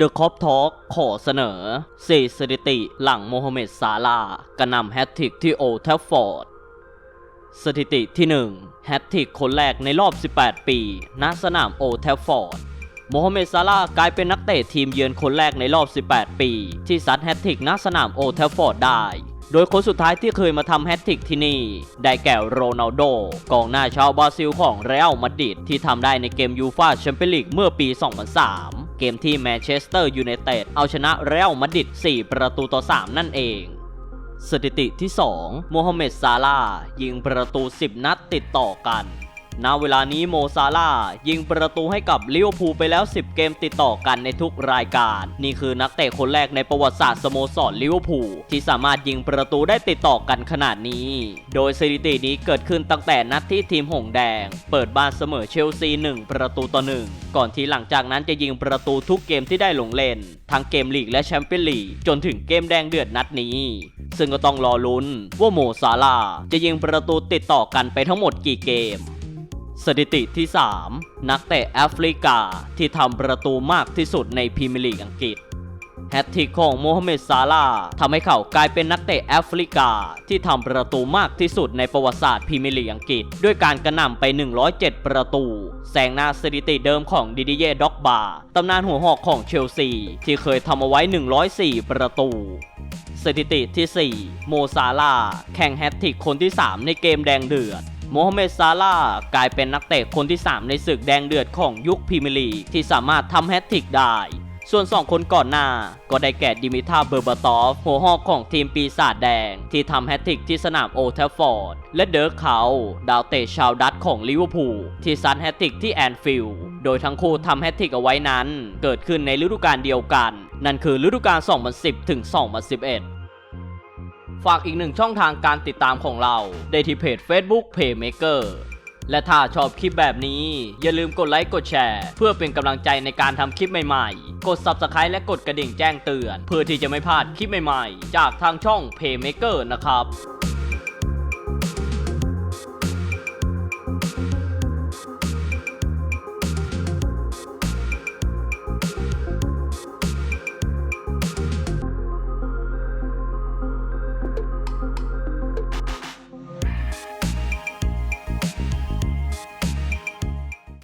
The Cop Talk ขอเสนอ4สถิติหลังโมฮัมเหม็ดซาลากระนำแฮตทริกที่โอลด์แทฟฟอร์ด สถิติที่ 1 แฮตทริกคนแรกในรอบ 18 ปีณสนามโอลด์แทฟฟอร์ดโมฮัมเหม็ดซาลากลายเป็นนักเตะทีมเยือนคนแรกในรอบ 18 ปี ที่ซัดแฮตทริกณสนามโอลด์แทฟฟอร์ดได้ โดยคนสุดท้ายที่เคยมาทำแฮตทริกที่นี่ ได้แก่โรนัลโดกองหน้าชาวบราซิลของเรอัลมาดริดที่ทำได้ในเกมยูฟาแชมเปี้ยนลีกเมื่อปี 2003 เกมที่แมนเชสเตอร์ยูไนเต็ดเอาชนะเรอัลมาดริด4 ประตูต่อ 3 นั่นเองสถิติที่ 2 โมฮัมเหม็ดซาลา ยิงประตู 10 นัดติดต่อกัน ณเวลานี้โมซาลายิงประตูให้กับลิเวอร์พูลไปแล้ว 10 เกมติดต่อกันในทุกรายการ นี่คือนักเตะคนแรกในประวัติศาสตร์สโมสรลิเวอร์พูลที่สามารถยิงประตูได้ติดต่อกันขนาดนี้ โดยสถิตินี้เกิดขึ้นตั้งแต่นัดที่ทีมหงแดง เปิดบ้านเสมอเชลซี 1 ประตูต่อ1ก่อนที่หลังจากนั้นจะยิงประตูทุกเกมที่ได้ลงเล่น ทั้งเกมลีกและแชมเปี้ยนลีกจนถึงเกมแดงเดือดนัดนี้ ซึ่งก็ต้องรอลุ้นว่าโมซาลาจะยิงประตูติดต่อกันไปทั้งหมดกี่เกม สถิติที่ 3 นักเตะแอฟริกาที่ทำประตูมากที่สุดในพรีเมียร์ลีกอังกฤษแฮตทิกของโมฮัมเหม็ดซาลาทำให้เขากลายเป็นนักเตะแอฟริกา ที่ทำประตูมากที่สุดในประวัติศาสตร์พรีเมียร์ลีกอังกฤษ ด้วยการกระหน่ำไป 107 ประตู แซงหน้าสถิติเดิมของดิดิเย่ด็อกบาตำนานหัวหอกของเชลซี ที่เคยทำเอาไว้ 104 ประตูสถิติที่ 4 โมซาลา แข่งแฮตทิกคนที่ 3 ในเกมแดงเดือด โมฮัมเหม็ดซาลาห์กลายเป็นนักเตะคนที่ 3 ในศึกแดงเดือดของยุคพรีเมียร์ลีกที่สามารถทำแฮตทริกได้ ส่วน 2 คนก่อนหน้า ก็ได้แก่ดิมิทาเบอร์บาตอฟ หัวหอกของทีมปีศาจแดง ที่ทำแฮตทริกที่สนามโอลด์แทฟฟอร์ด และเดิร์กเขาดาวเตะชาวดัตของลิเวอร์พูลที่ซัดแฮตทริกที่แอนฟิลด์โดยทั้งคู่ทำแฮตทริกเอาไว้นั้น เกิดขึ้นในฤดูกาลเดียวกัน นั่นคือฤดูกาล 2010ถึง2011 ฝากอีกหนึ่งช่องทางการติดตามของเราได้ที่เพจ Facebook Playmaker และถ้าชอบคลิปแบบนี้ อย่าลืมกดไลค์กดแชร์ เพื่อเป็นกำลังใจในการทำคลิปใหม่ๆ กด Subscribe และกดกระดิ่งแจ้งเตือน เพื่อที่จะไม่พลาดคลิปใหม่ๆ จากทางช่อง Playmaker นะครับ